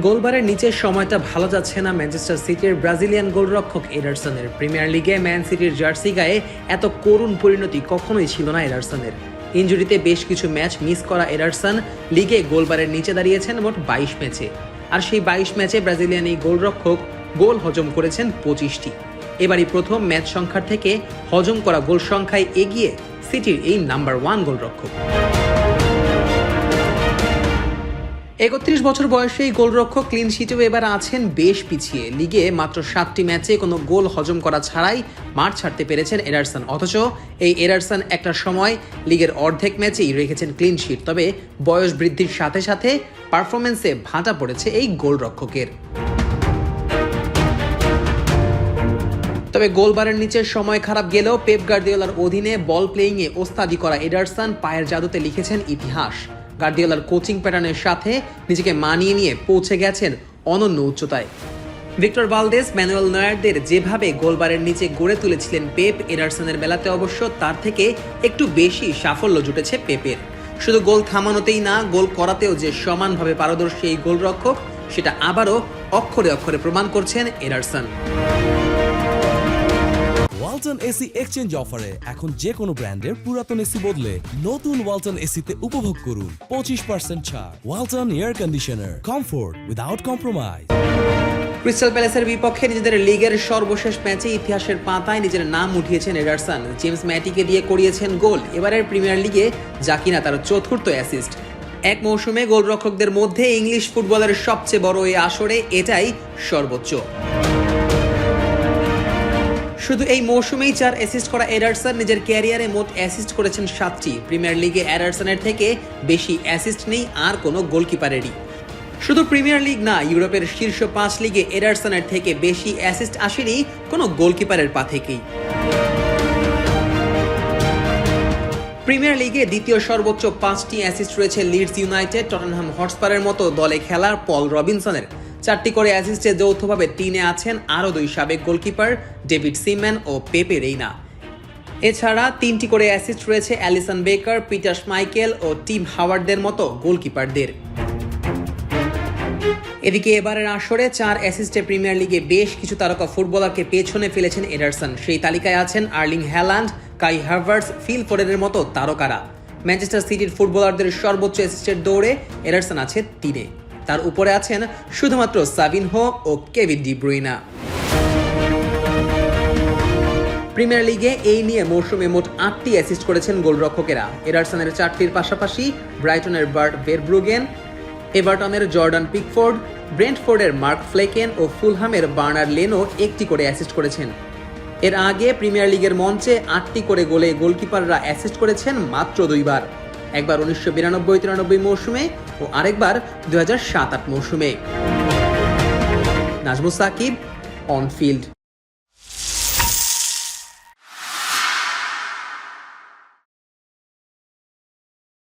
গোলবারের নিচের সময়টা ভালো যাচ্ছে না ম্যানচেস্টার সিটির ব্রাজিলিয়ান গোলরক্ষক এডারসনের। প্রিমিয়ার লিগে ম্যান সিটির জার্সি গায়ে এত করুণ পরিণতি কখনোই ছিল না এডারসনের। ইনজুরিতে বেশ কিছু ম্যাচ মিস করা এডারসন লিগে গোলবারের নিচে দাঁড়িয়েছেন মোট বাইশ ম্যাচে। আর সেই বাইশ ম্যাচে ব্রাজিলিয়ান এই গোলরক্ষক গোল হজম করেছেন পঁচিশটি। এবারই প্রথম ম্যাচ সংখ্যার থেকে হজম করা গোল সংখ্যায় এগিয়ে সিটির এই নাম্বার ওয়ান গোলরক্ষক। একত্রিশ বছর বয়সে এই গোলরক্ষক ক্লিন শিটেও এবার আছেন বেশ পিছিয়ে। লিগে মাত্র সাতটি ম্যাচে কোনো গোল হজম করা ছাড়াই মাঠ ছাড়তে পেরেছেন এডারসন অথচ এই এডারসন একটা সময় লিগের অর্ধেক ম্যাচেই রেখেছেন ক্লিন শিট তবে বয়স বৃদ্ধির সাথে সাথে পারফরমেন্সে ভাঁটা পড়েছে এই গোলরক্ষকের। তবে গোলবারের নিচের সময় খারাপ গেলেও পেপ গার্দিওলার অধীনে বল প্লেয়িংয়ে ওস্তাদি করা এডারসন পায়ের জাদুতে লিখেছেন ইতিহাস। গার্দিওলার কোচিং প্যাটার্নের সাথে নিজেকে মানিয়ে নিয়ে পৌঁছে গেছেন অনন্য উচ্চতায়। ভিক্টর ভালদেস, ম্যানুয়েল নয়ারদের যেভাবে গোলবারের নিচে গড়ে তুলেছিলেন পেপ, এডারসনের বেলাতে অবশ্য তার থেকে একটু বেশি সাফল্য জুটেছে পেপের। শুধু গোল থামানোতেই না, গোল করাতেও যে সমানভাবে পারদর্শী এই গোলরক্ষক, সেটা আবারও অক্ষরে অক্ষরে প্রমাণ করছেন এডারসন। ওয়ালটন এসি এক্সচেঞ্জ অফারে এখন যে কোনো ব্র্যান্ডের পুরাতন এসি বদলে নতুন ওয়ালটন এসিতে উপভোগ করুন পঁচিশ পার্সেন্ট ছাড়। Walton air conditioner comfort without compromise crystal প্যালেসের বিপক্ষে নিজেদের লিগের সর্বশেষ ম্যাচে ইতিহাসের পাতায় নিজের নাম উঠিয়েছেন এডারসন। জেমস ম্যাটিকে দিয়ে করিয়েছেন গোল। এবারের প্রিমিয়ার লিগে যা কিনা তার চতুর্থ অ্যাসিস্ট এক মৌসুমে গোলরক্ষকদের মধ্যে ইংলিশ ফুটবলের সবচেয়ে বড় এই আসরে এটাই সর্বোচ্চ। শুধু এই মৌসুমেই চার অ্যাসিস্ট করা এডারসন। নিজের ক্যারিয়ারে মোট অ্যাসিস্ট করেছেন সাতটি। প্রিমিয়ার লিগে এডারসনের থেকে বেশি অ্যাসিস্ট নেই আর কোনো গোলকিপারেরই শুধু প্রিমিয়ার লিগ না, ইউরোপের শীর্ষ পাঁচ লিগে এডারসনের থেকে বেশি অ্যাসিস্ট আসেনি কোনো গোলকিপারের পা থেকেই। প্রিমিয়ার লিগে দ্বিতীয় সর্বোচ্চ পাঁচটি অ্যাসিস্ট রয়েছে লিডস ইউনাইটেড টটনহাম হটস্পারের মতো দলে খেলার পল রবিনসনের চারটি করে অ্যাসিস্টে যৌথভাবে তিনে আছেন আরও দুই সাবেক গোলকিপার ডেভিড সিম্যান ও পেপে রেইনা। এছাড়া তিনটি করে অ্যাসিস্ট রয়েছে অ্যালিসন বেকার, পিটার মাইকেল ও টিম হাওয়ার্ডদের মতো গোলকিপারদের। এদিকে এবারের আসরে চার অ্যাসিস্টে প্রিমিয়ার লিগে বেশ কিছু তারকা ফুটবলারকে পেছনে ফেলেছেন এডারসন। সেই তালিকায় আছেন Erling Haaland, Kai Havertz, Phil ফোরেনের মতো তারকারা। ম্যানচেস্টার সিটির ফুটবলারদের সর্বোচ্চ অ্যাসিস্টের দৌড়ে এডারসন আছে তিনে। তার উপরে আছেন শুধুমাত্র সাবিনহো ও কেভিন ডি ব্রুইনা। প্রিমিয়ার লিগে এই নিয়ে মৌসুমে মোট আটটি অ্যাসিস্ট করেছেন গোলরক্ষকেরা। এডারসনের চারটির পাশাপাশি ব্রাইটনের বার্ট ভেরব্রুগেন এভারটনের জর্ডান পিকফোর্ড, ব্রেন্টফোর্ডের মার্ক ফ্লেকেন ও ফুলহামের বার্নার লেনও একটি করে অ্যাসিস্ট করেছেন। এর আগে প্রিমিয়ার লিগের মঞ্চে আটটি করে গোলে গোলকিপাররা অ্যাসিস্ট করেছেন মাত্র দুইবার। একবার উনিশশো বিরানব্বই তিরানব্বই মৌসুমে ও আরেকবার দু হাজার সাত আট মৌসুমে। Najmus Shakib on field